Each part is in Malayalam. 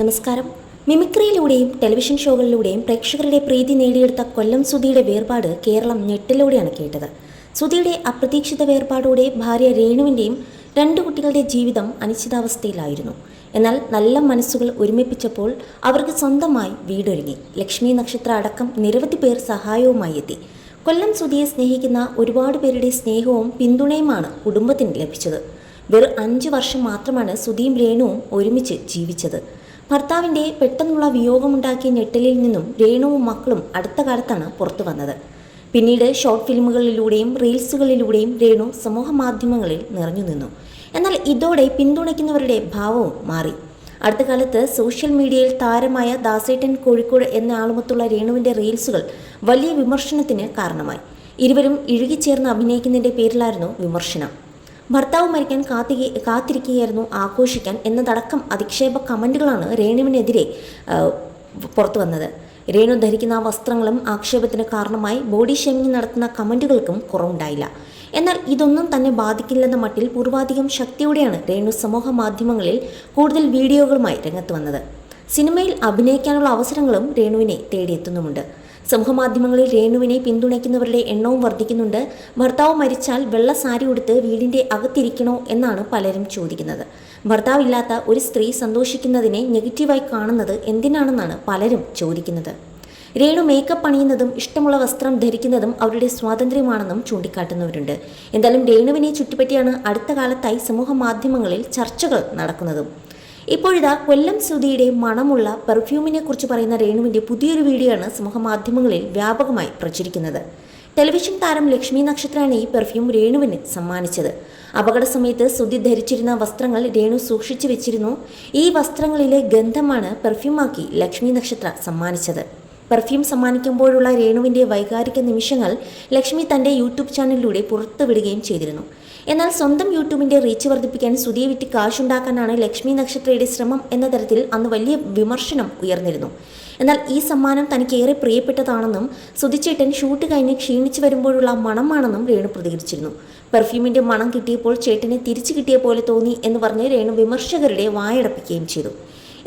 നമസ്കാരം. മിമിക്രിയിലൂടെയും ടെലിവിഷൻ ഷോകളിലൂടെയും പ്രേക്ഷകരുടെ പ്രീതി നേടിയെടുത്ത കൊല്ലം സുധിയുടെ വേർപാട് കേരളം ഞെട്ടലോടെയാണ് കേട്ടത്. സുധിയുടെ അപ്രതീക്ഷിത വേർപാടോടെ ഭാര്യ രേണുവിന്റെയും രണ്ട് കുട്ടികളുടെ ജീവിതം അനിശ്ചിതാവസ്ഥയിലായിരുന്നു. എന്നാൽ നല്ല മനസ്സുകൾ ഒരുമിപ്പിച്ചപ്പോൾ അവർക്ക് സ്വന്തമായി വീടൊരുങ്ങി. ലക്ഷ്മി നക്ഷത്ര അടക്കം നിരവധി പേർ സഹായവുമായി എത്തി. കൊല്ലം സുധിയെ സ്നേഹിക്കുന്ന ഒരുപാട് പേരുടെ സ്നേഹവും പിന്തുണയുമാണ് കുടുംബത്തിന് ലഭിച്ചത്. വെറും അഞ്ച് വർഷം മാത്രമാണ് സുധിയും രേണുവും ഒരുമിച്ച് ജീവിച്ചത്. ഭർത്താവിന്റെ പെട്ടെന്നുള്ള വിയോഗമുണ്ടാക്കിയ ഞെട്ടലിൽ നിന്നും രേണുവും മക്കളും അടുത്ത കാലത്താണ് പുറത്തു വന്നത്. പിന്നീട് ഷോർട്ട് ഫിലിമുകളിലൂടെയും റീൽസുകളിലൂടെയും രേണു സമൂഹ മാധ്യമങ്ങളിൽ നിറഞ്ഞു നിന്നു. എന്നാൽ ഇതോടെ പിന്തുണയ്ക്കുന്നവരുടെ ഭാവവും മാറി. അടുത്ത കാലത്ത് സോഷ്യൽ മീഡിയയിൽ താരമായ ദാസേട്ടൻ കോഴിക്കോട് എന്ന ആളുമൊത്തുള്ള രേണുവിന്റെ റീൽസുകൾ വലിയ വിമർശനത്തിന് കാരണമായി. ഇരുവരും ഇഴുകിച്ചേർന്ന് അഭിനയിക്കുന്നതിന്റെ പേരിലായിരുന്നു വിമർശനം. ഭർത്താവ് മരിക്കാൻ കാത്തി കാത്തിരിക്കുകയായിരുന്നു ആഘോഷിക്കാൻ എന്നതടക്കം അധിക്ഷേപ കമന്റുകളാണ് രേണുവിനെതിരെ പുറത്തു വന്നത്. രേണു ധരിക്കുന്ന വസ്ത്രങ്ങളും ആക്ഷേപത്തിന് കാരണമായി ബോഡി ഷേമിംഗ് നടത്തുന്ന കമന്റുകൾക്കും കുറവുണ്ടായില്ല. എന്നാൽ ഇതൊന്നും തന്നെ ബാധിക്കില്ലെന്ന മട്ടിൽ പൂർവാധികം ശക്തിയോടെയാണ് രേണു സമൂഹ മാധ്യമങ്ങളിൽ കൂടുതൽ വീഡിയോകളുമായി രംഗത്ത് വന്നത്. സിനിമയിൽ അഭിനയിക്കാനുള്ള അവസരങ്ങളും രേണുവിനെ തേടിയെത്തുന്നുമുണ്ട്. സമൂഹമാധ്യമങ്ങളിൽ രേണുവിനെ പിന്തുണയ്ക്കുന്നവരുടെ എണ്ണവും വർദ്ധിക്കുന്നുണ്ട്. ഭർത്താവ് മരിച്ചാൽ വെള്ള സാരി ഉടുത്ത് വീടിന്റെ അകത്തിരിക്കണോ എന്നാണ് പലരും ചോദിക്കുന്നത്. ഭർത്താവില്ലാത്ത ഒരു സ്ത്രീ സന്തോഷിക്കുന്നതിനെ നെഗറ്റീവായി കാണുന്നത് എന്തിനാണെന്നാണ് പലരും ചോദിക്കുന്നത്. രേണു മേക്കപ്പ് അണിയുന്നതും ഇഷ്ടമുള്ള വസ്ത്രം ധരിക്കുന്നതും അവരുടെ സ്വാതന്ത്ര്യമാണെന്നും ചൂണ്ടിക്കാട്ടുന്നവരുണ്ട്. എന്തായാലും രേണുവിനെ ചുറ്റിപ്പറ്റിയാണ് അടുത്ത കാലത്തായി സമൂഹ മാധ്യമങ്ങളിൽ ചർച്ചകൾ നടക്കുന്നതും. ഇപ്പോഴിതാ കൊല്ലം ശ്രുതിയുടെ മണമുള്ള പെർഫ്യൂമിനെ കുറിച്ച് പറയുന്ന രേണുവിന്റെ പുതിയൊരു വീഡിയോ ആണ് സമൂഹ മാധ്യമങ്ങളിൽ വ്യാപകമായി പ്രചരിക്കുന്നത്. ടെലിവിഷൻ താരം ലക്ഷ്മി നക്ഷത്രമാണ് ഈ പെർഫ്യൂം രേണുവിന് സമ്മാനിച്ചത്. അപകട സമയത്ത് ശ്രുതി ധരിച്ചിരുന്ന വസ്ത്രങ്ങൾ രേണു സൂക്ഷിച്ചു വെച്ചിരുന്നു. ഈ വസ്ത്രങ്ങളിലെ ഗന്ധമാണ് പെർഫ്യൂമാക്കി ലക്ഷ്മി നക്ഷത്ര സമ്മാനിച്ചത്. പെർഫ്യൂം സമ്മാനിക്കുമ്പോഴുള്ള രേണുവിന്റെ വൈകാരിക നിമിഷങ്ങൾ ലക്ഷ്മി തന്റെ യൂട്യൂബ് ചാനലിലൂടെ പുറത്തുവിടുകയും ചെയ്തിരുന്നു. എന്നാൽ സ്വന്തം യൂട്യൂബിന്റെ റീച്ച് വർദ്ധിപ്പിക്കാൻ സുതിയെ വിറ്റ് കാശുണ്ടാക്കാനാണ് ലക്ഷ്മി നക്ഷത്രയുടെ ശ്രമം എന്ന തരത്തിൽ അന്ന് വലിയ വിമർശനം ഉയർന്നിരുന്നു. എന്നാൽ ഈ സമ്മാനം തനിക്ക് ഏറെ പ്രിയപ്പെട്ടതാണെന്നും സുതിച്ചേട്ടൻ ഷൂട്ട് കഴിഞ്ഞ് ക്ഷീണിച്ചു വരുമ്പോഴുള്ള മണമാണെന്നും രേണു പ്രതികരിച്ചിരുന്നു. പെർഫ്യൂമിന്റെ മണം കിട്ടിയപ്പോൾ ചേട്ടനെ തിരിച്ചു കിട്ടിയ പോലെ തോന്നി എന്ന് പറഞ്ഞ് രേണു വിമർശകരുടെ വായടപ്പിക്കുകയും ചെയ്തു.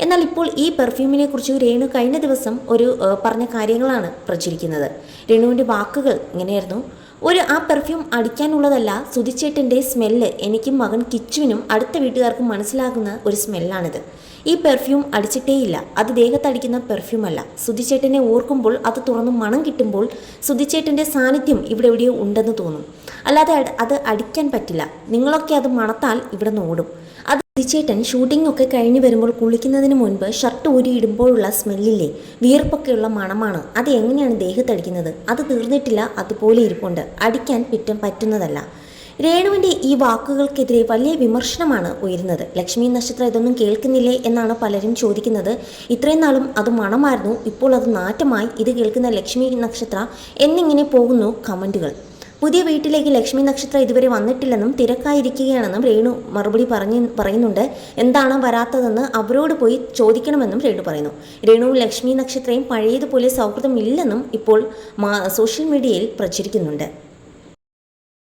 എന്നാൽ ഇപ്പോൾ ഈ പെർഫ്യൂമിനെ കുറിച്ച് രേണു കഴിഞ്ഞ ദിവസം ഒരു പറഞ്ഞ കാര്യങ്ങളാണ് പ്രചരിക്കുന്നത്. രേണുവിന്റെ വാക്കുകൾ ഇങ്ങനെയായിരുന്നു. ഒരു ആ പെർഫ്യൂം അടിക്കാനുള്ളതല്ല സുതിച്ചേട്ടന്റെ സ്മെല്ല് എനിക്കും മകൻ കിച്ചുവിനും അടുത്ത വീട്ടുകാർക്കും മനസ്സിലാകുന്ന ഒരു സ്മെല്ലാണിത് ഈ പെർഫ്യൂം അടിച്ചിട്ടേയില്ല. അത് ദേഹത്തടിക്കുന്ന പെർഫ്യൂം അല്ല. സുതിച്ചേട്ടനെ ഓർക്കുമ്പോൾ അത് തുറന്ന് മണം കിട്ടുമ്പോൾ സുതിച്ചേട്ടന്റെ സാന്നിധ്യം ഇവിടെ എവിടെയോ ഉണ്ടെന്ന് തോന്നും. അല്ലാതെ അത് അടിക്കാൻ പറ്റില്ല. നിങ്ങളൊക്കെ അത് മണത്താൽ ഇവിടെ നിന്ന് ഓടും. സുധിച്ചേട്ടൻ ഷൂട്ടിംഗ് ഒക്കെ കഴിഞ്ഞ് വരുമ്പോൾ കുളിക്കുന്നതിന് മുൻപ് ഷർട്ട് ഊരിയിടുമ്പോഴുള്ള സ്മെല്ലില്ലേ വിയർപ്പൊക്കെയുള്ള മണമാണ്. അത് എങ്ങനെയാണ് ദേഹത്തടിക്കുന്നത്? അത് തീർന്നിട്ടില്ല അതുപോലെ ഇരിപ്പുണ്ട്. അടിക്കാൻ പിറ്റം പറ്റുന്നതല്ല. രേണുവിന്റെ ഈ വാക്കുകൾക്കെതിരെ വലിയ വിമർശനമാണ് ഉയരുന്നത്. ലക്ഷ്മി നക്ഷത്രം ഇതൊന്നും കേൾക്കുന്നില്ലേ എന്നാണ് പലരും ചോദിക്കുന്നത്. ഇത്രയും നാളും അത് മണമായിരുന്നു. ഇപ്പോൾ അത് നാറ്റമായി. ഇത് കേൾക്കുന്ന ലക്ഷ്മി നക്ഷത്ര എന്നിങ്ങനെ പോകുന്നു കമന്റുകൾ പുതിയ വീട്ടിലേക്ക് ലക്ഷ്മി നക്ഷത്രം ഇതുവരെ വന്നിട്ടില്ലെന്നും തിരക്കായിരിക്കുകയാണെന്നും രേണു മറുപടി പറഞ്ഞ് പറയുന്നുണ്ട്. എന്താണ് വരാത്തതെന്ന് അവരോട് പോയി ചോദിക്കണമെന്നും രേണു പറയുന്നു. രേണുവും ലക്ഷ്മി നക്ഷത്രയും പഴയതുപോലെ സൗഹൃദമില്ലെന്നും ഇപ്പോൾ സോഷ്യൽ മീഡിയയിൽ പ്രചരിക്കുന്നുണ്ട്.